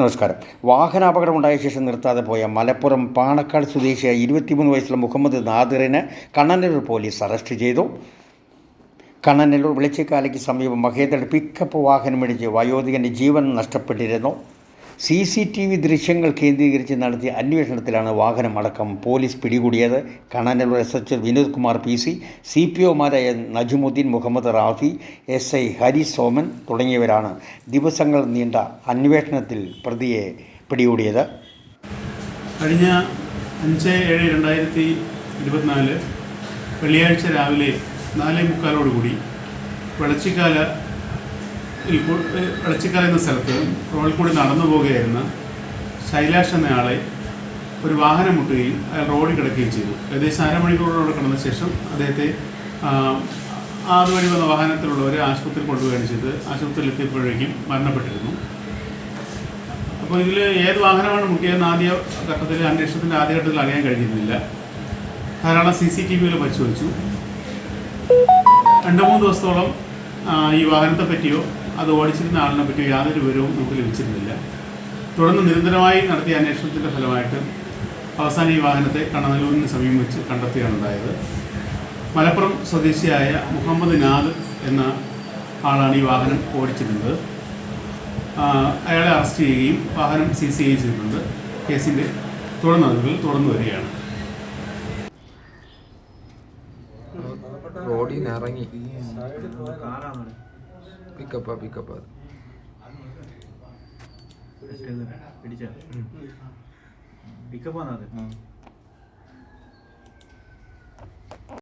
നമസ്കാരം. വാഹനാപകടമുണ്ടായ ശേഷം നിർത്താതെ പോയ മലപ്പുറം പാണക്കാട് സ്വദേശിയായ ഇരുപത്തിമൂന്ന് വയസ്സുള്ള മുഹമ്മദ് നാദിറിനെ കണ്ണനല്ലൂർ പോലീസ് അറസ്റ്റ് ചെയ്തു. കണ്ണനല്ലൂർ വെളിച്ചക്കാലയ്ക്ക് സമീപം മഹേന്ദ്രയുടെ പിക്കപ്പ് വാഹനമിടിച്ച് വയോധികന്റെ ജീവൻ നഷ്ടപ്പെട്ടിരുന്നു. സി സി ടി വി ദൃശ്യങ്ങൾ കേന്ദ്രീകരിച്ച് നടത്തിയ അന്വേഷണത്തിലാണ് വാഹനം അടക്കം പോലീസ് പിടികൂടിയത്. Kannanallur S H Vinod Kumar P C C P ഒമാരായ Najumudheen Muhammad Rafi S I Hari Soman തുടങ്ങിയവരാണ് ദിവസങ്ങൾ നീണ്ട അന്വേഷണത്തിൽ പ്രതിയെ പിടികൂടിയത്. കഴിഞ്ഞ അഞ്ച് ഏഴ് രണ്ടായിരത്തി ഇരുപത്തിനാല് വെള്ളിയാഴ്ച രാവിലെ നാലേ മുക്കാലോടുകൂടി വെളച്ചിക്കാല വെളച്ചിക്കാല എന്ന സ്ഥലത്ത് റോഡിൽ കൂടി നടന്നു പോവുകയായിരുന്ന ശൈലാഷ് എന്നയാളെ ഒരു വാഹനം മുട്ടുകയും അയാൾ റോഡിൽ കിടക്കുകയും ചെയ്തു. ഏകദേശം അരമണിക്കൂറോടെ കിടന്ന ശേഷം അദ്ദേഹത്തെ അതുവഴി വന്ന വാഹനത്തിലുള്ളവർ ആശുപത്രിയിൽ കൊണ്ടുപോവുകയാണ് ചെയ്ത് ആശുപത്രിയിൽ എത്തിയപ്പോഴേക്കും മരണപ്പെട്ടിരുന്നു. അപ്പോൾ ഇതിൽ ഏത് വാഹനമാണ് മുട്ടിയതെന്ന് ആദ്യ ഘട്ടത്തിൽ അന്വേഷണത്തിന്റെ ആദ്യഘട്ടത്തിൽ അറിയാൻ കഴിഞ്ഞിരുന്നില്ല. ധാരാളം സി സി ടി വിയിൽ പരിശോധിച്ചു. രണ്ട് മൂന്ന് ദിവസത്തോളം ഈ വാഹനത്തെ പറ്റിയോ അത് ഓടിച്ചിരുന്ന ആളിനെ പറ്റി യാതൊരു വിവരവും നമുക്ക് ലഭിച്ചിരുന്നില്ല. തുടർന്ന് നിരന്തരമായി നടത്തിയ അന്വേഷണത്തിന്റെ ഫലമായിട്ട് അവസാനം ഈ വാഹനത്തെ കണനല്ലൂരിന് സമീപം വെച്ച് കണ്ടെത്തുകയാണ് ഉണ്ടായത്. മലപ്പുറം സ്വദേശിയായ മുഹമ്മദ് നാദ് എന്ന ആളാണ് ഈ വാഹനം ഓടിച്ചിരുന്നത്. അയാളെ അറസ്റ്റ് ചെയ്യുകയും വാഹനം സീസ് ചെയ്യുകയും ചെയ്തിട്ടുണ്ട്. കേസിന്റെ തുടർ നടപടികൾ തുടർന്നു വരികയാണ്. റോഡിൽ നിന്ന് ഇറങ്ങി. പിക്കപ്പാ പിക്കപ്പാ പിടിച്ചാ പിക്കപ്പ് വന്നത്